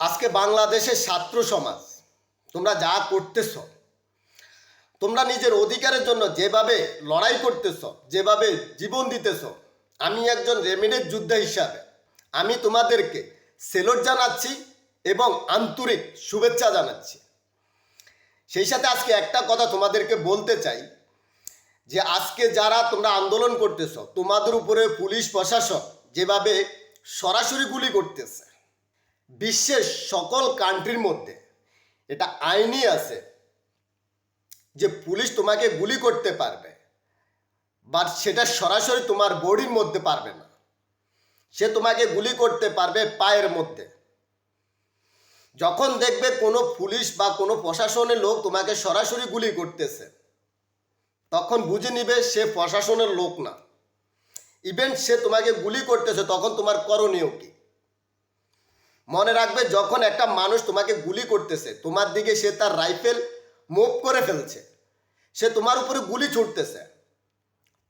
আজকে বাংলাদেশের ছাত্র সমাজ, তোমরা যা করতেছ, তোমরা নিজের অধিকারের জন্য যেভাবে লড়াই করতেছ, যেভাবে জীবন দিতেছ, আমি একজন রেমিডের যোদ্ধা হিসাবে, আমি তোমাদেরকে সেলট জানাচ্ছি এবং আন্তরিক শুভেচ্ছা জানাচ্ছি। সেই সাথে আজকে একটা কথা তোমাদেরকে বলতে চাই, যে আজকে যারা তোমরা আন্দোলন করতেছ, তোমাদের উপরে পুলিশ প্রশাসন যেভাবে সরাসরি গুলি করতেছে বিশ্বের সকল কান্ট্রির মধ্যে এটা আইনই আছে যে পুলিশ তোমাকে গুলি করতে পারবে বাট সেটা সরাসরি তোমার বডির মধ্যে পারবে না। সে তোমাকে গুলি করতে পারবে পায়ের মধ্যে। যখন দেখবে কোনো পুলিশ বা কোনো প্রশাসনের লোক তোমাকে সরাসরি গুলি করতেছে, তখন বুঝে নিবে সে প্রশাসনের লোক না। ইভেন সে তোমাকে গুলি করতেছে, তখন তোমার করণীয় কি? মনে রাখবে যখন একটা মানুষ তোমাকে গুলি করতেছে, তোমার দিকে সে তার রাইফেল মুভ করে ফেলছে, সে তোমার উপরে গুলি ছুটতেছে,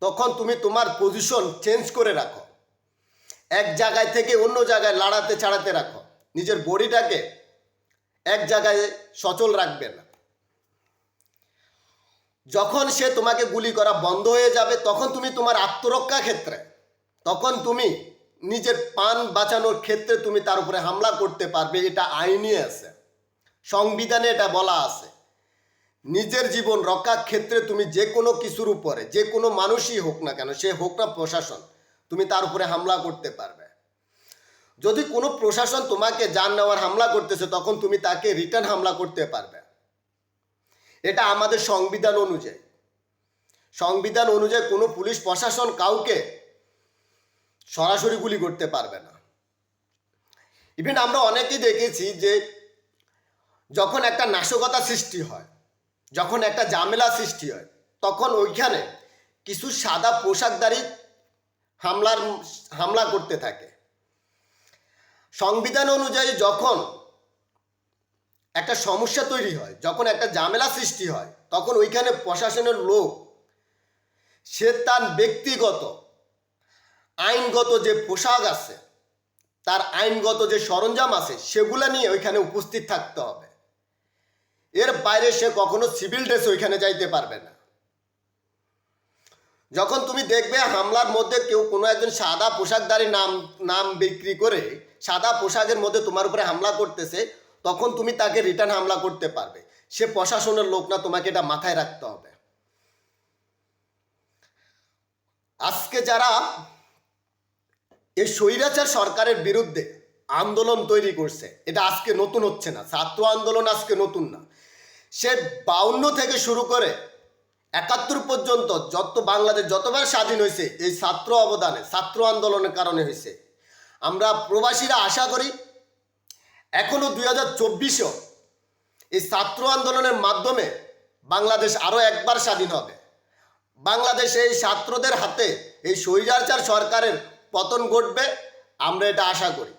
তখন তুমি তোমার পজিশন চেঞ্জ করে রাখো। এক জায়গায় থেকে অন্য জায়গায় লাড়াতে ছাড়াতে রাখো। নিজের বডিটাকে এক জায়গায় সচল রাখবে না। যখন সে তোমাকে গুলি করা বন্ধ হয়ে যাবে, তখন তুমি তোমার আত্মরক্ষা ক্ষেত্রে, তখন তুমি নিজের পান বাঁচানোর ক্ষেত্রে তুমি তার উপরে হামলা করতে পারবে, এটা আইনই আছে। সংবিধানে এটা বলা আছে। নিজের জীবন রক্ষার ক্ষেত্রে তুমি যে কোনো কিছুর উপরে, যে কোনো মানুষই হোক না কেন, সে হোক না প্রশাসন, তুমি তার উপরে হামলা করতে পারবে। যদি কোনো প্রশাসন তোমাকে যান নেওয়ার হামলা করতেছে, তখন তুমি তাকে রিটার্ন হামলা করতে পারবে। এটা আমাদের সংবিধান অনুযায়ী। সংবিধান অনুযায়ী কোনো পুলিশ প্রশাসন কাউকে সরাসরি গুলি করতে পারবে না। ইভেন আমরা অনেকেই দেখেছি যে যখন একটা নাশকতা সৃষ্টি হয়, যখন একটা ঝামেলা সৃষ্টি হয়, তখন ওইখানে কিছু সাদা পোশাকধারী হামলার, হামলা করতে থাকে। সংবিধান অনুযায়ী যখন একটা সমস্যা তৈরি হয়, যখন একটা ঝামেলা সৃষ্টি হয়, তখন ওইখানে প্রশাসনের লোক, সে তার ব্যক্তিগত আইনগত যে পোশাক আছে, তার আইনগত যে সরঞ্জাম আছে, সেগুলো নিয়ে ওইখানে উপস্থিত থাকতে হবে। এর বাইরে সে কখনো সিভিল ড্রেস ওইখানে যাইতে পারবে না। যখন তুমি দেখবে হামলার মধ্যে কেউ কোনো একজন সাদা পোশাকধারী নাম নাম বিক্রি করে সাদা পোশাকের মধ্যে তোমার উপরে হামলা করতেছে, তখন তুমি তাকে রিটার্ন হামলা করতে পারবে। সে প্রশাসনের লোক না, তোমাকে এটা মাথায় রাখতে হবে। আজকে যারা এই স্বৈরাচার সরকারের বিরুদ্ধে আন্দোলন তৈরি করছে। এটা আজকে নতুন হচ্ছে না, ছাত্র আন্দোলন আজকে নতুন না। সে বাউন্ন থেকে শুরু করে একাত্তর পর্যন্ত যত বাংলাদেশ যতবার স্বাধীন হয়েছে, এই ছাত্র অবদানে, ছাত্র আন্দোলনের কারণে হয়েছে। আমরা প্রবাসীরা আশা করি এখনও দুই হাজার চব্বিশেও এই ছাত্র আন্দোলনের মাধ্যমে বাংলাদেশ আরও একবার স্বাধীন হবে। বাংলাদেশে এই ছাত্রদের হাতে এই স্বৈরাচার সরকারের পতন ঘটবে আমরা এটা আশা করি।